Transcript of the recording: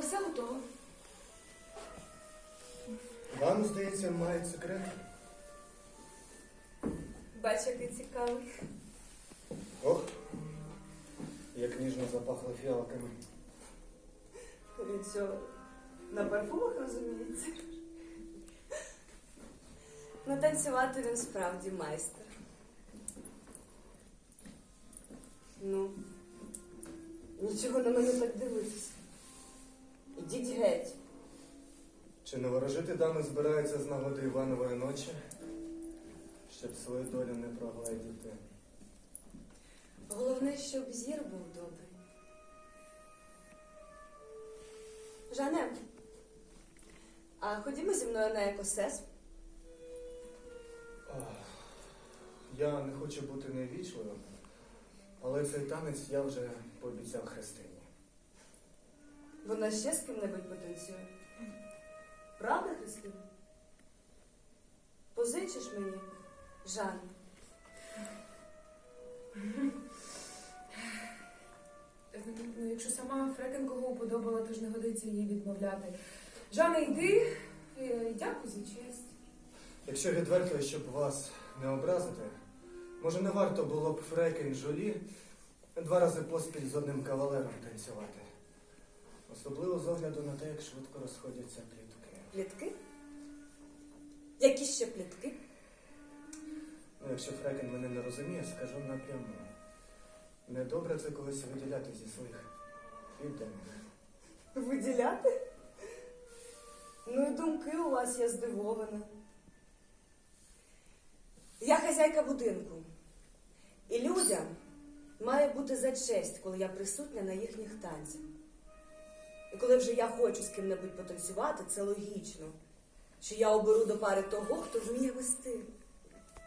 все готово. Вам, здається, мають секрет? Бач, який цікавий. Ох, як ніжно запахло фіалками. Він що, на парфумах розуміється? Ну, танцювати він справді майстер. Ну, нічого на мене так дивитися. Ідіть геть. Чи не ворожити дами збираються з нагоди Іванової ночі, щоб свою долю не прогледіти? Головне, щоб зір був добрий. Жане, а ходімо зі мною на екосес. Ох, Я не хочу бути невічливим, але цей танець я вже пообіцяв Христині. Вона ще з ким-небудь потанцює. Правда, Христина? Позичиш мені, Жан? Ну, якщо сама Фрекен кого уподобала, то ж не годиться їй відмовляти. Жанна, йди. Е, Дякую за честь. Якщо відверто, щоб вас не образити, може не варто було б Фрекен Жолі два рази поспіль з одним кавалером танцювати. Особливо з огляду на те, як швидко розходяться плітки. Плітки? Які ще плітки? Ну, якщо Фрекен мене не розуміє, скажу напряму. Недобре це когось виділяти зі своїх підданих. Виділяти? Ну і думки у вас я здивована. Я хазяйка будинку. І людям має бути за честь, коли я присутня на їхніх танцях. Коли вже я хочу з ким-небудь потанцювати, це логічно, що я оберу до пари того, хто вміє вести.